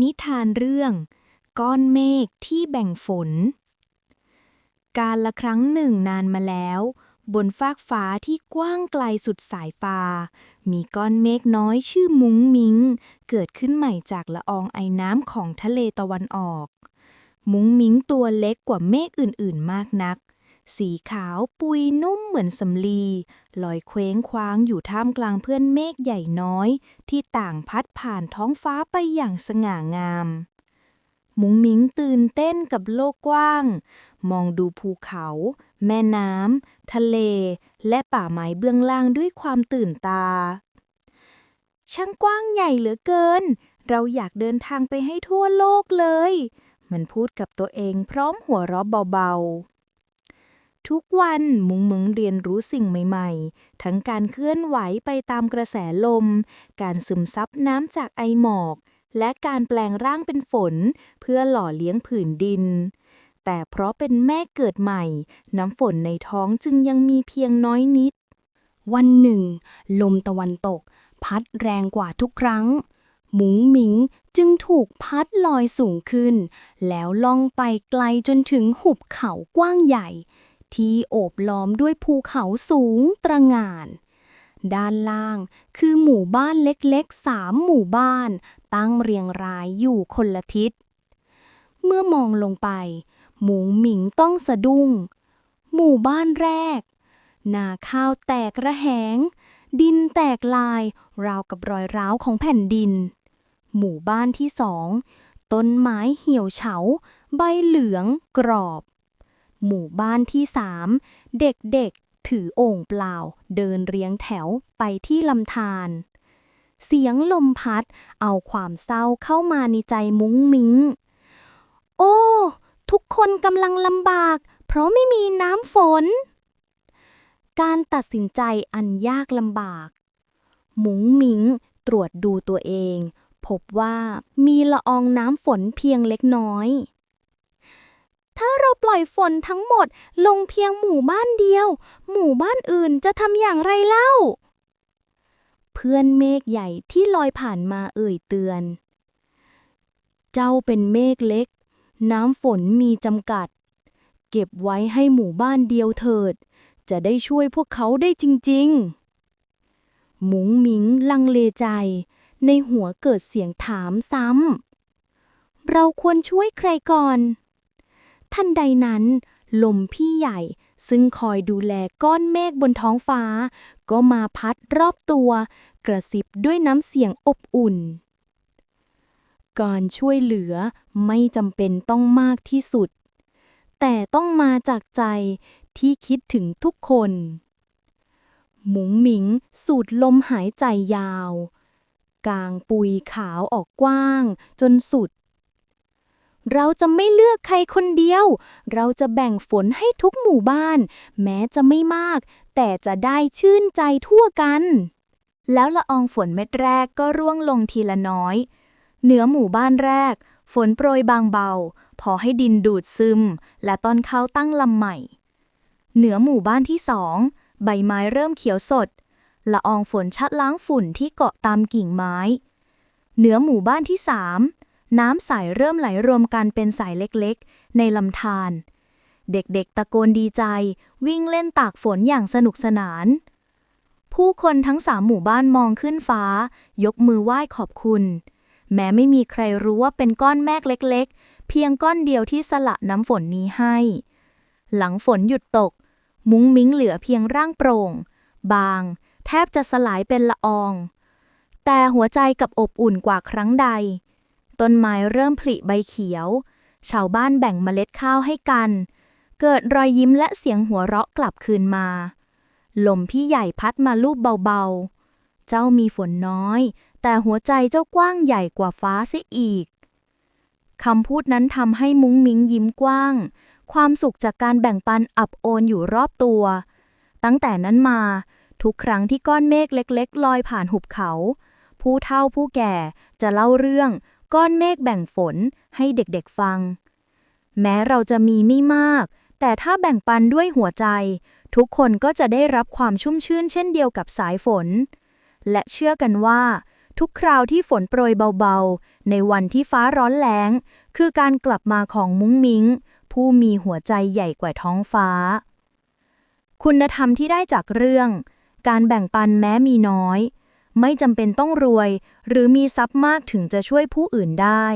นิทานเรื่อง ก้อนเมฆที่แบ่งฝน การละครั้งหนึ่งนานมาแล้ว บนฟากฟ้าที่กว้างไกลสุดสายฟ้า มีก้อนเมฆน้อยชื่อมุ้งมิง เกิดขึ้นใหม่จากละอองไอน้ำของทะเลตะวันออก มุ้งมิงตัวเล็กกว่าเมฆอื่นๆ มากนัก สีขาวปุยนุ่มเหมือนสำลีลอยเคว้งคว้างอยู่ท่ามกลางเพื่อนเมฆใหญ่น้อย ที่ต่างพัดผ่านท้องฟ้าไปอย่างสง่างาม มุ้งมิงตื่นเต้นกับโลกกว้าง มองดูภูเขา แม่น้ำทะเล และป่าไม้เบื้องล่างด้วยความตื่นตา ช่างกว้างใหญ่เหลือเกิน เราอยากเดินทางไปให้ทั่วโลกเลย มันพูดกับตัวเองพร้อมหัวเราะเบาๆ ทุกวันมุงมึงเรียนรู้สิ่งใหม่ ๆ ทั้งการเคลื่อนไหวไปตามกระแสลม การซึมซับน้ำจากไอหมอก และการแปลงร่างเป็นฝน เพื่อหล่อเลี้ยงผืนดิน แต่เพราะเป็นแม่เกิดใหม่ น้ำฝนในท้องจึงยังมีเพียงน้อยนิด วันหนึ่ง ลมตะวันตก พัดแรงกว่าทุกครั้งหมุงหมิงจึงถูกพัดลอยสูงขึ้น แล้วล่องไปไกลจนถึงหุบเขากว้างใหญ่ ที่โอบล้อมด้วยภูเขาสูงตระหง่าน ด้านล่างคือหมู่บ้านเล็กๆสามหมู่บ้าน ตั้งเรียงรายอยู่คนละทิศ เมื่อมองลงไป หมูหมิงต้องสะดุ้ง หมู่บ้านแรก นาข้าวแตกระแหง ดินแตกลาย ราวกับรอยร้าวของแผ่นดิน หมู่บ้านที่สองต้นไม้เหี่ยวเฉา ใบเหลืองกรอบ หมู่บ้านที่สามเด็กๆ ถือโอ่งเปล่า เดินเรียงแถวไปที่ลำธารเสียงลมพัด เอาความเศร้าเข้ามาในใจมุ้งมิ้ง โอ้ ทุกคนกำลังลำบาก เพราะไม่มีน้ำฝน การตัดสินใจอันยากลำบาก มุ้งมิ้งตรวจดูตัวเอง พบว่ามีละอองน้ำฝนเพียงเล็กน้อย ถ้าเราปล่อยฝนทั้งหมดลงเพียงหมู่บ้านเดียว หมู่บ้านอื่นจะทำอย่างไรเล่า เพื่อนเมฆใหญ่ที่ลอยผ่านมาเอ่ยเตือน เจ้าเป็นเมฆเล็ก น้ำฝนมีจำกัด เก็บไว้ให้หมู่บ้านเดียวเถิด จะได้ช่วยพวกเขาได้จริง ๆ หมุงหมิงลังเลใจ ในหัวเกิดเสียงถามซ้ำเราควรช่วยใครก่อน ทันใดนั้น ลมพี่ใหญ่ ซึ่งคอยดูแลก้อนเมฆบนท้องฟ้า ก็มาพัดรอบตัว กระซิบด้วยน้ำเสียงอบอุ่น การช่วยเหลือไม่จำเป็นต้องมากที่สุด แต่ต้องมาจากใจที่คิดถึงทุกคน หมุงหมิงสูดลมหายใจยาวกางปุยขาวออกกว้างจนสุด เราจะไม่เลือกใครคนเดียว เราจะแบ่งฝนให้ทุกหมู่บ้าน แม้จะไม่มาก แต่จะได้ชื่นใจทั่วกัน แล้วละอองฝนเม็ดแรกก็ร่วงลงทีละน้อย เหนือหมู่บ้านแรก ฝนโปรยบางเบา พอให้ดินดูดซึม และต้นข้าวตั้งลำใหม่ เหนือหมู่บ้านที่สองใบไม้เริ่มเขียวสด ละอองฝนชัดล้างฝุ่นที่เกาะตามกิ่งไม้ เหนือหมู่บ้านที่สาม น้ำใสเริ่มไหลรวมกันเป็นสายเล็กๆ ในลำธาร เด็กๆตะโกนดีใจ วิ่งเล่นตากฝนอย่างสนุกสนาน ผู้คนทั้งสามหมู่บ้านมองขึ้นฟ้า ยกมือไหว้ขอบคุณ แม้ไม่มีใครรู้ว่าเป็นก้อนแมกเล็กๆ เพียงก้อนเดียวที่สละน้ำฝนนี้ให้ หลังฝนหยุดตก มุ้งมิ้งเหลือเพียงร่างโปร่ง บาง แทบจะสลายเป็นละออง แต่หัวใจกับอบอุ่นกว่าครั้งใด ต้นไม้เริ่มผลิใบเขียว ชาวบ้านแบ่งเมล็ดข้าวให้กัน เกิดรอยยิ้มและเสียงหัวเราะกลับคืนมา ลมพี่ใหญ่พัดมาลูบเบาๆ เจ้ามีฝนน้อย แต่หัวใจเจ้ากว้างใหญ่กว่าฟ้าเสียอีกคำพูดนั้นทำให้มุ้งมิ้งยิ้มกว้าง ความสุขจากการแบ่งปันอับโอนอยู่รอบตัว ตั้งแต่นั้นมา ทุกครั้งที่ก้อนเมฆเล็ก ๆ ลอยผ่านหุบเขา ผู้เฒ่าผู้แก่จะเล่าเรื่อง ก้อนเมฆแบ่งฝนให้เด็กๆฟัง แม้เราจะมีไม่มาก แต่ถ้าแบ่งปันด้วยหัวใจ ทุกคนก็จะได้รับความชุ่มชื่นเช่นเดียวกับสายฝน และเชื่อกันว่า ทุกคราวที่ฝนโปรยเบาๆ ในวันที่ฟ้าร้อนแล้ง คือการกลับมาของมุ้งมิ้ง ผู้มีหัวใจใหญ่กว่าท้องฟ้า คุณธรรมที่ได้จากเรื่อง การแบ่งปันแม้มีน้อย ไม่จำเป็นต้องรวย หรือมีทรัพย์มากถึงจะช่วยผู้อื่นได้